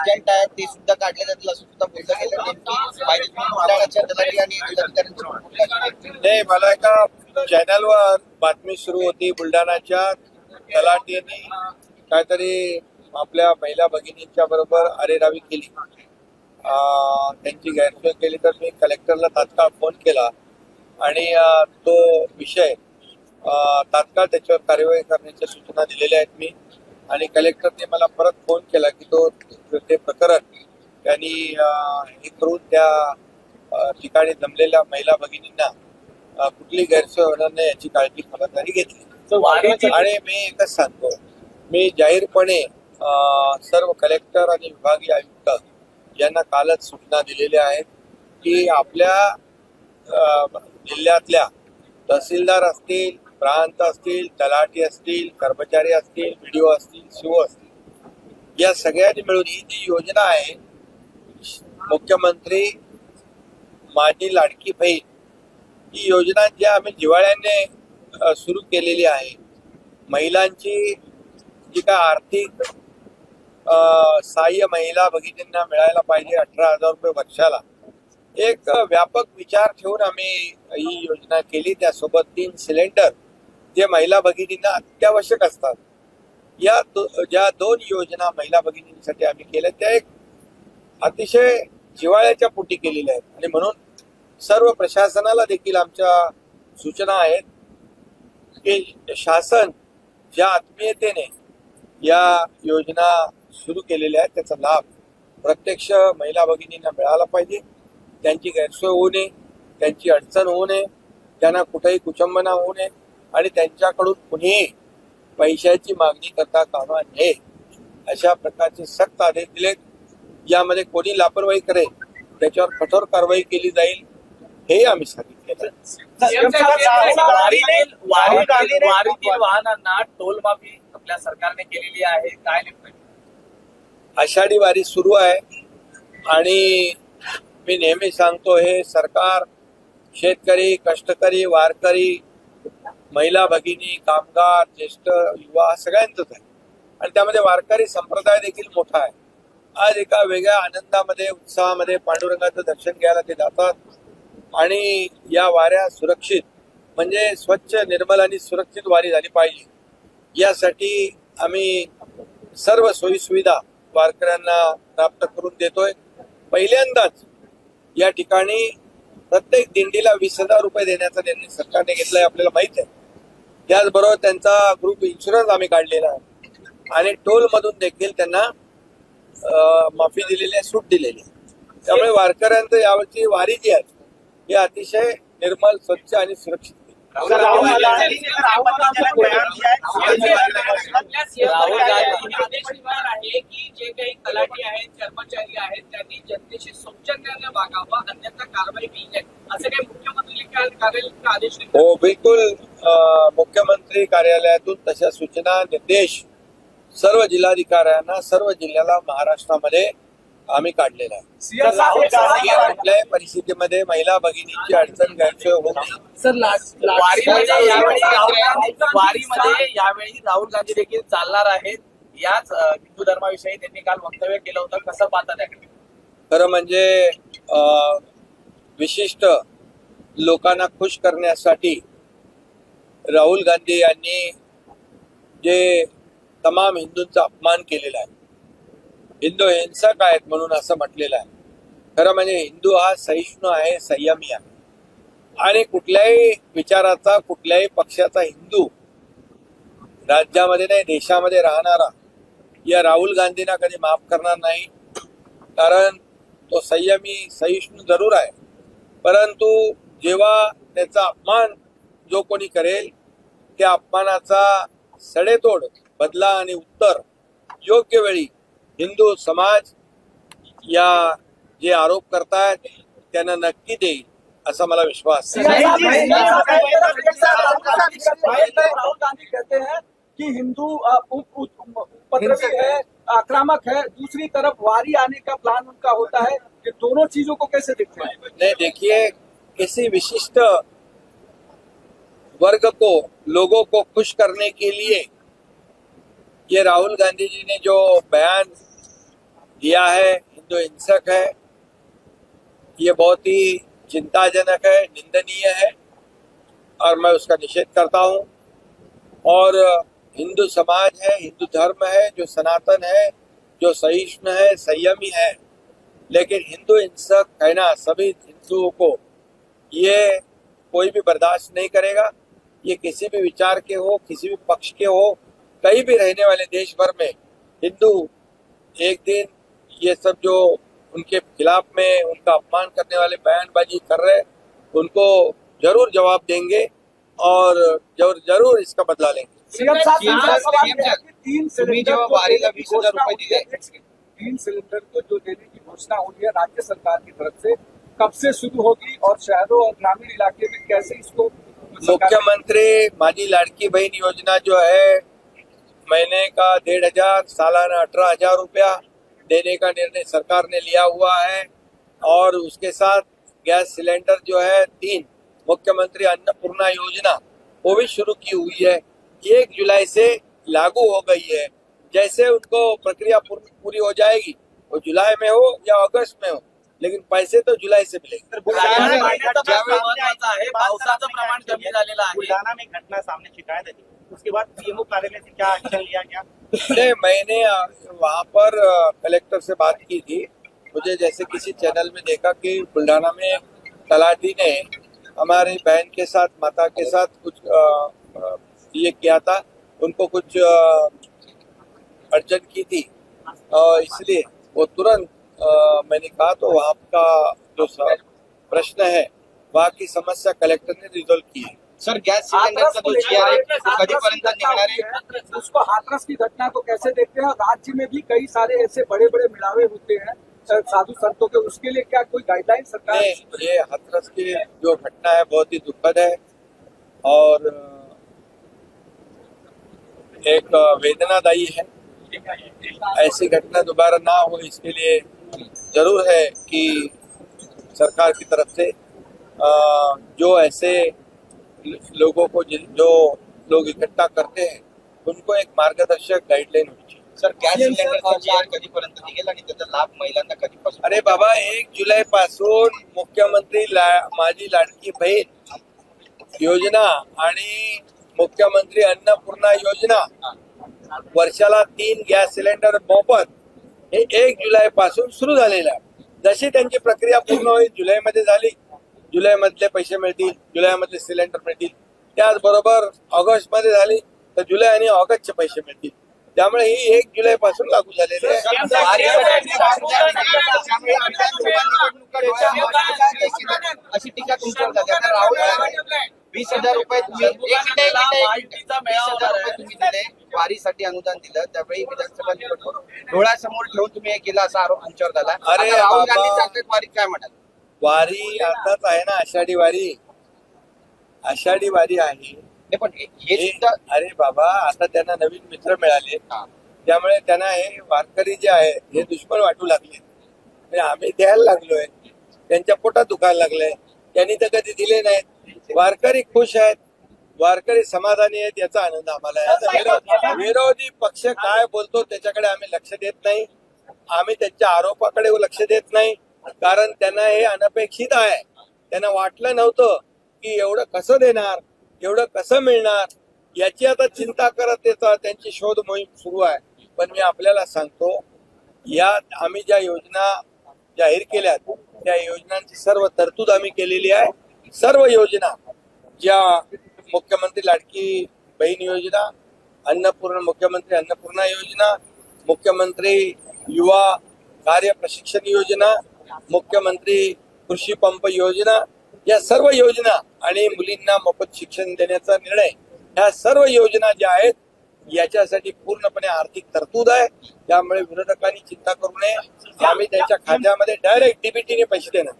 Agent आहेत ते सुद्धा काढले जातील असं सुद्धा बोललं गेलं नेमकी माहिती तुम्ही बुलढाण्याच्या आणि जिल्हाधिकाऱ्यांची नाही मला एका चॅनलवर बातमी सुरू होती बुलढाण्याच्या तलाठीने काहीतरी आपल्या महिला भगिनींच्या बरोबर अरेरावी केली. त्यांची गैरसोय केली तर मी कलेक्टरला तात्काळ फोन केला. आणि तो विषय तात्काळ त्याच्यावर कार्यवाही करण्याच्या सूचना दिलेल्या आहेत मी. आणि कलेक्टरने मला परत फोन केला की तो ते प्रकरण त्यांनी हे करून त्या ठिकाणी जमलेल्या महिला भगिनींना कुठली गैरसोय होणार नाही याची काळजी खबरदारी घेतली. आणि मी एकच सांगतो मी जाहीरपणे सर्व कलेक्टर आणि विभागीय आयुक्त यांना कालच सूचना दिलेल्या आहेत की आपल्या जिल्ह्यातल्या तहसीलदार असतील प्रांत असतील तलाठी असतील कर्मचारी असतील व्हिडिओ असतील शिव असतील. या सगळ्यांनी मिळून ही जी योजना आहे मुख्यमंत्री माझी लाडकी बहीण ही योजना जी आम्ही जिवाळ्याने सुरू केलेली आहे. महिलांची जी काय आर्थिक सहाय्य महिला भगिनींना मिळायला पाहिजे अठरा हजार रुपये वर्षाला एक व्यापक विचार ठेवून आम्ही ही योजना केली. त्यासोबत तीन सिलेंडर जे महिला भगिनींना अत्यावश्यक असतात या दो, ज्या दोन योजना महिला भगिनींसाठी आम्ही केल्या त्या एक अतिशय जिव्हाळ्याच्या पोटी केलेल्या आहेत. आणि म्हणून सर्व प्रशासनाला देखील आमच्या सूचना आहेत की शासन ज्या आत्मीयतेने या योजना सुरू केलेल्या आहेत त्याचा लाभ प्रत्यक्ष महिला भगिनींना मिळाला पाहिजे. त्यांची गैरसोय होऊ नये त्यांची अडचण होऊ नये त्यांना कुठेही कुचंबना होऊ नये. आणि त्यांच्याकडून कुणीही पैशाची मागणी करता कामा नये. अशा प्रकारचे सक्त आदेश दिलेत. यामध्ये कोणी लापरवाही करेल त्याच्यावर कठोर कारवाई केली जाईल हेही आम्ही वारीतील वाहनांना टोल माफी आपल्या सरकारने केलेली आहे. काय आषाढी वारी सुरू आहे. आणि मी नेहमी सांगतो हे सरकार शेतकरी कष्टकरी वारकरी महिला भगिनी कामगार ज्येष्ठ युवा सगळ्यांचंच आहे. आणि त्यामध्ये वारकरी संप्रदाय देखील मोठा आहे. आज एका वेगळ्या आनंदामध्ये उत्साहामध्ये पांडुरंगाचं दर्शन घ्यायला ते जातात. आणि या वाऱ्या सुरक्षित म्हणजे स्वच्छ निर्मल आणि सुरक्षित वारी झाली पाहिजे. यासाठी आम्ही सर्व सोयीसुविधा वारकऱ्यांना प्राप्त करून देतोय. पहिल्यांदाच या ठिकाणी प्रत्येक दिंडीला वीस हजार रुपये देण्याचा निर्णय सरकारने घेतलाय आपल्याला माहीत आहे. त्याचबरोबर त्यांचा ग्रुप इन्शुरन्स आम्ही काढलेला आहे. आणि टोल मधून देखील त्यांना माफी दिलेली आहे सूट दिलेली त्यामुळे वारकऱ्यांचं यावरची वारी जी आहे ही अतिशय निर्मल स्वच्छ आणि सुरक्षित होईल. राहुल गांधी आदेश दिला आहे की जे काही तलाठी आहेत कर्मचारी आहेत त्यांनी जनतेशी सौजन्याने वागावं अन्यथा कारवाई केली असं काही मुख्यमंत्री कार्यालयाचे आदेश हो बिलकुल मुख्यमंत्री कार्यालयातून तशा सूचना निर्देश सर्व जिल्हाधिकाऱ्यांना सर्व जिल्ह्याला महाराष्ट्रामध्ये आम्ही काढलेला आहे. कुठल्याही परिस्थितीमध्ये महिला भगिनीची अडचण गैरसोय होऊ नये वारीमध्ये यावेळी राहुल गांधी वारीमध्ये यावेळी राहुल गांधी देखील चालणार आहेत. याच हिंदू धर्माविषयी त्यांनी काल वक्तव्य केलं होतं. कसं पाहता त्याकडे खरं म्हणजे अं, विशिष्ट लोकांना खुश करण्यासाठी राहुल गांधी यांनी जे तमाम हिंदूंचा अपमान केलेला आहे हिंदू हिंसक आहेत म्हणून असं म्हटलेलं आहे. खरं म्हणजे हिंदू हा सहिष्णू आहे संयमी आहे. आणि कुठल्याही विचाराचा कुठल्याही पक्षाचा हिंदू राज्यामध्ये नाही देशामध्ये राहणारा या राहुल गांधींना कधी माफ करणार नाही. कारण तो संयमी सहिष्णू जरूर आहे. परंतु जेव्हा त्याचा अपमान जो कोणी करेल त्या अपमानाचा सडेतोड बदला आणि उत्तर योग्य वेळी हिंदू समाज या जे आरोप करतायत त्यांना नक्की देईल. असा मला विश्वास राहुल गांधी कहते हैं कि हिंदू अ, उपद्रवी है आक्रामक है दूसरी तरफ़ वारी आने का प्लान उनका होता है कि दोनों चीज़ों को कैसे देखते हैं नहीं देखिए किसी विशिष्ट वर्ग को लोगों को खुश करने के लिए ये राहुल गांधी जी ने जो बयान दिया है हिंदू हिंसक है ये बहुत ही चिंताजनक है, निंदनीय है, और मैं उसका निषेध करता हूँ। और हिंदू समाज है, हिंदू धर्म है, जो सनातन है, जो सहिष्णु है, संयमी है, लेकिन हिंदू हिंसक कहना, सभी हिंदुओं को ये कोई भी बर्दाश्त नहीं करेगा। ये किसी भी विचार के हो, किसी भी पक्ष के हो, कहीं भी रहने वाले देश भर में हिंदू एक दिन ये सब जो उनके खिलाफ में उनका अपमान करने वाले बयानबाजी कर रहे उनको ज़रूर जवाब देंगे और ज़रूर ज़रूर इसका बदला लेंगे। सीएम साहब सीएम दूसरा साहब, सवाल सीएम यह साहब, कि तीन सिलेंडर को वारीला देने की 20,000 घोषणा रुपए हुई दिले. तीन सिलेंडर को जो देने की घोषणा हुई है राज्य सरकार की तरफ़ से कब से शुरू होगी और शहरों और ग्रामीण इलाके में कैसे इसको मुख्यमंत्री माजी लाडकी बहन योजना जो है महीने का डेढ़ हज़ार सालाना अठारह हज़ार रुपया देने का निर्णय सरकार ने लिया हुआ है और उसके साथ गैस सिलेंडर जो है तीन मुख्यमंत्री अन्नपूर्णा योजना वो भी शुरू की हुई है। एक जुलाई से लागू हो गई है। जैसे उनको प्रक्रिया पूरी पूरी हो जाएगी वो जुलाई में हो या अगस्त में हो लेकिन पैसे तो जुलाई से मिलेंगे। पावसाचं प्रमाण कमी झालेलं आहे. में घटना सामने शिकायत उसके बाद पीएमओ कार्यालय से क्या एक्शन लिया गया? मैंने वहाँ पर कलेक्टर से बात की थी। मुझे जैसे किसी चैनल में देखा कि बुल्ढाना में तलाटी ने हमारी बहन के साथ माता के साथ कुछ ये किया था। उनको कुछ अ, अड़चन की थी। इसलिए वो तुरंत मैंने कहा तो वहाँ का जो प्रश्न है वहाँ की समस्या कलेक्टर ने रिजोल्व की है। सर गॅस सिलेंडरचा को जो जी तो की कधीपर्यंत निघणार आहे उसको हाथरस की घटना को कैसे देखते हैं? राज्य में भी कई सारे ऐसे बड़े बड़े मिलावे होते हैं साधु संतों के उसके लिए क्या कोई गाइडलाइन सरकार ये हाथरस की जो घटना है बहुत ही दुखद है। और एक वेदनादायी है। ऐसी घटना दोबारा ना हो इसके लिए ज़रूर है कि सरकार की तरफ़ से जो ऐसे लोगों को जिन- जो लोग इकट्ठा करते हैं उनको एक मार्गदर्शक गाइडलाइन होनी चाहिए। सर गॅस आर कधीपर्यंत निघेल आणि त्याचा लाभ महिलांना कधीपासून अरे बाबा एक जुलै पासून मुख्यमंत्री ला, माझी लाडकी बहीण योजना आणि मुख्यमंत्री अन्नपूर्णा योजना वर्षाला तीन गॅस सिलेंडर मोफत हे एक जुलै पासून सुरू झालेलं आहे. जशी त्यांची प्रक्रिया पूर्ण होईल जुलैमध्ये झाली जुलैमधले पैसे मिळतील जुलैमधले सिलेंडर मिळतील त्याचबरोबर ऑगस्टमध्ये झाली तर जुलै आणि ऑगस्टचे पैसे मिळतील त्यामुळे ही एक जुलै पासून लागू झालेली आहे अशी टीका तुमच्यावर झाली आता राहुल गांधी वीस हजार रुपये तुम्ही दिले वारीसाठी अनुदान दिलं त्यावेळी विधानसभा निवडणूक डोळ्यासमोर ठेवून तुम्ही हे केलं असा आरोप तुमच्यावर झाला अरे राहुल. गांधी सांगतात वारीत काय म्हणाल वारी आताच आहे ना आषाढी वारी. आषाढी वारी आहे. नाही पण हे हे हे- सुद्धा अरे बाबा आता त्यांना नवीन मित्र मिळाले. हा. त्यामुळे त्यांना हे वारकरी जे आहे हे दुश्मन वाटू लागले. आणि आम्ही द्यायला लागलोय. त्यांच्या पोटात दुखायला लागलंय. त्यांनी तर कधी दिले नाहीत. वारकरी खुश आहेत. वारकरी समाधानी आहेत याचा आनंद आम्हाला आहे. आता विरो- विरोधी पक्ष काय बोलतो त्याच्याकडे आम्ही लक्ष देत नाही. आम्ही त्यांच्या आरोपाकडे लक्ष देत नाही. कारण त्यांना हे अनपेक्षित आहे. त्यांना वाटलं नव्हतं की एवढं कसं देणार एवढं कसं मिळणार याची आता चिंता करत त्याचा त्यांची शोध मोहीम सुरू आहे. पण मी आपल्याला सांगतो या आम्ही ज्या योजना जाहीर केल्यात त्या योजनांची सर्व तरतूद आम्ही केलेली आहे. सर्व योजना ज्या मुख्यमंत्री लाडकी बहीण योजना अन्नपूर्ण मुख्यमंत्री अन्नपूर्णा योजना मुख्यमंत्री युवा कार्य प्रशिक्षण योजना मुख्यमंत्री कृषी पंप योजना या सर्व योजना आणि मुलींना मोफत शिक्षण देण्याचा निर्णय ह्या सर्व योजना ज्या आहेत याच्यासाठी पूर्णपणे आर्थिक तरतूद आहे. त्यामुळे विरोधकांनी चिंता करू नये. आम्ही त्यांच्या खात्यामध्ये डायरेक्ट डीबीटीने पैसे देणार.